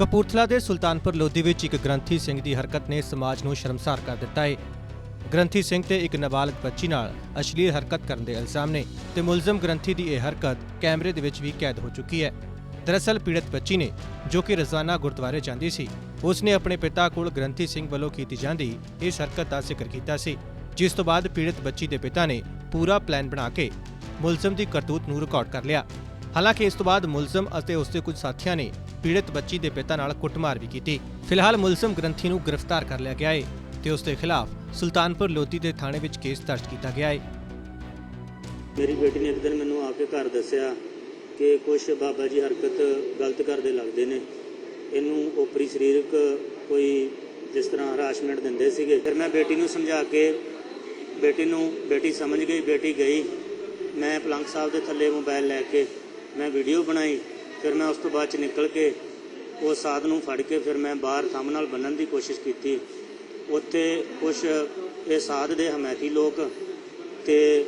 ਕਪੂਰਥਲਾ ਦੇ ਸੁਲਤਾਨਪੁਰ ਲੋਧੀ ਵਿੱਚ ਇੱਕ ਗ੍ਰੰਥੀ ਸਿੰਘ ਦੀ ਹਰਕਤ ਨੇ ਸਮਾਜ ਨੂੰ ਸ਼ਰਮਸਾਰ ਕਰ ਦਿੱਤਾ ਹੈ ਗ੍ਰੰਥੀ ਸਿੰਘ ਤੇ ਇੱਕ ਨਾਬਾਲਗ ਬੱਚੀ ਨਾਲ ਅਸ਼ਲੀਲ ਹਰਕਤ ਕਰਨ ਦੇ ਇਲਜ਼ਾਮ ਨੇ ਤੇ ਮੁਲਜ਼ਮ ਗ੍ਰੰਥੀ ਦੀ ਇਹ ਹਰਕਤ ਕੈਮਰੇ ਦੇ ਵਿੱਚ ਵੀ ਕੈਦ ਹੋ ਚੁੱਕੀ ਹੈ। ਦਰਅਸਲ ਪੀੜਤ ਬੱਚੀ ਨੇ, ਜੋ ਕਿ ਰੋਜ਼ਾਨਾ ਗੁਰਦੁਆਰੇ ਜਾਂਦੀ ਸੀ ਉਸ ਨੇ ਆਪਣੇ ਪਿਤਾ ਕੋਲ ਗ੍ਰੰਥੀ ਸਿੰਘ ਵੱਲੋਂ ਕੀਤੀ ਜਾਂਦੀ ਇਸ ਹਰਕਤ ਦਾ ਜ਼ਿਕਰ ਕੀਤਾ ਸੀ, ਜਿਸ ਤੋਂ ਬਾਅਦ ਪੀੜਤ ਬੱਚੀ ਦੇ ਪਿਤਾ ਨੇ ਪੂਰਾ ਪਲਾਨ ਬਣਾ ਕੇ ਮੁਲਜ਼ਮ ਦੀ ਕਰਤੂਤ ਨੂੰ ਰਿਕਾਰਡ ਕਰ ਲਿਆ। ਹਾਲਾਂਕਿ ਇਸ ਤੋਂ ਬਾਅਦ ਮੁਲਜ਼ਮ ਅਤੇ ਉਸਦੇ ਕੁਝ ਸਾਥੀਆਂ ਨੇ ਪੀੜਤ ਬੱਚੀ ਦੇ ਪਿਤਾ ਨਾਲ ਕੁੱਟਮਾਰ ਵੀ ਕੀਤੀ। ਫਿਲਹਾਲ ਮੁਲਜ਼ਮ ਗ੍ਰੰਥੀ ਨੂੰ ਗ੍ਰਿਫਤਾਰ ਕਰ ਲਿਆ ਗਿਆ ਹੈ ਤੇ ਉਸ ਦੇ ਖਿਲਾਫ ਸੁਲਤਾਨਪੁਰ ਲੋਧੀ ਦੇ ਥਾਣੇ ਵਿੱਚ ਕੇਸ ਦਰਜ ਕੀਤਾ ਗਿਆ ਹੈ ਮੇਰੀ ਬੇਟੀ ਨੇ ਇੱਕ ਦਿਨ ਮੈਨੂੰ ਆ ਕੇ ਘਰ ਦੱਸਿਆ ਕਿ ਕੁਝ ਬਾਬਾ ਜੀ ਹਰਕਤ ਗਲਤ ਕਰਦੇ ਲੱਗਦੇ ਨੇ। ਇਹਨੂੰ ਓਪਰੀ ਸਰੀਰਕ ਕੋਈ ਜਿਸ ਤਰ੍ਹਾਂ ਹਰਾਸਮੈਂਟ ਦਿੰਦੇ ਸੀਗੇ। ਫਿਰ ਮੈਂ ਬੇਟੀ ਨੂੰ ਸਮਝਾ ਕੇ ਬੇਟੀ ਨੂੰ ਬੇਟੀ ਸਮਝ ਗਈ, ਬੇਟੀ ਗਈ। ਮੈਂ ਪਲੰਗ ਸਾਹਿਬ ਦੇ ਥੱਲੇ ਮੋਬਾਈਲ ਲੈ ਕੇ ਮੈਂ ਵੀਡੀਓ ਬਣਾਈ, ਫਿਰ ਮੈਂ ਉਸ ਤੋਂ ਬਾਅਦ ਚ ਨਿਕਲ ਕੇ ਉਹ ਸਾਧ ਨੂੰ ਫੜ ਕੇ ਫਿਰ ਮੈਂ ਬਾਹਰ ਥੰਮ ਨਾਲ ਬੰਨਣ ਦੀ ਕੋਸ਼ਿਸ਼ ਕੀਤੀ। ਉੱਥੇ ਕੁਝ ਇਹ ਸਾਧ ਦੇ ਹਮਾਇਤੀ ਲੋਕ ਤੇ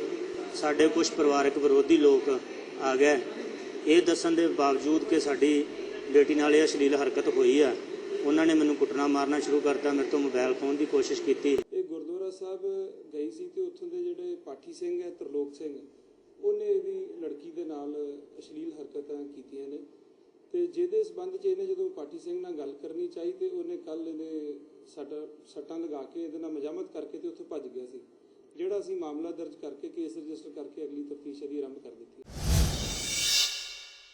ਸਾਡੇ ਕੁਝ ਪਰਿਵਾਰਕ ਵਿਰੋਧੀ ਲੋਕ ਆ ਗਏ। ਇਹ ਦੱਸਣ ਦੇ ਬਾਵਜੂਦ ਕਿ ਸਾਡੀ ਬੇਟੀ ਨਾਲ ਇਹ ਅਸ਼ਲੀਲ ਹਰਕਤ ਹੋਈ ਆ। ਉਹਨਾਂ ਨੇ ਮੈਨੂੰ ਕੁੱਟਣਾ ਮਾਰਨਾ ਸ਼ੁਰੂ ਕਰਤਾ, ਮੇਰੇ ਤੋਂ ਮੋਬਾਈਲ ਫੋਨ ਦੀ ਕੋਸ਼ਿਸ਼ ਕੀਤੀ। ਇਹ ਗੁਰਦੁਆਰਾ ਸਾਹਿਬ ਗਈ ਸੀ ਤੇ ਉੱਥੋਂ ਦੇ ਜਿਹੜੇ ਪਾਠੀ ਸਿੰਘ ਹੈ, ਤਰਲੋਕ ਸਿੰਘ, ਉਹਨੇ ਇਹਦੀ ਲੜਕੀ ਦੇ ਨਾਲ ਅਸ਼ਲੀਲ ਹਰਕਤਾਂ ਕੀਤੀਆਂ ਨੇ। ਤੇ ਜਿਹਦੇ ਸਬੰਧ 'ਚ ਇਹਨੇ ਜਦੋਂ ਪਾਠੀ ਸਿੰਘ ਨਾਲ ਗੱਲ ਕਰਨੀ ਚਾਹੀ ਤੇ ਉਹਨੇ ਕੱਲ ਇਹਨੇ ਸੱਟ, ਸੱਟਾਂ ਲਗਾ ਕੇ ਇਹਦੇ ਨਾਲ ਮਜਾਮਤ ਕਰਕੇ ਤੇ ਉੱਥੋਂ ਭੱਜ ਗਿਆ ਸੀ। ਜਿਹੜਾ ਅਸੀਂ ਮਾਮਲਾ ਦਰਜ ਕਰਕੇ ਕੇਸ ਰਜਿਸਟਰ ਕਰਕੇ ਅਗਲੀ ਤਫਤੀਸ਼ ਦੀ ਆਰੰਭ ਕਰ ਦਿੱਤੀ।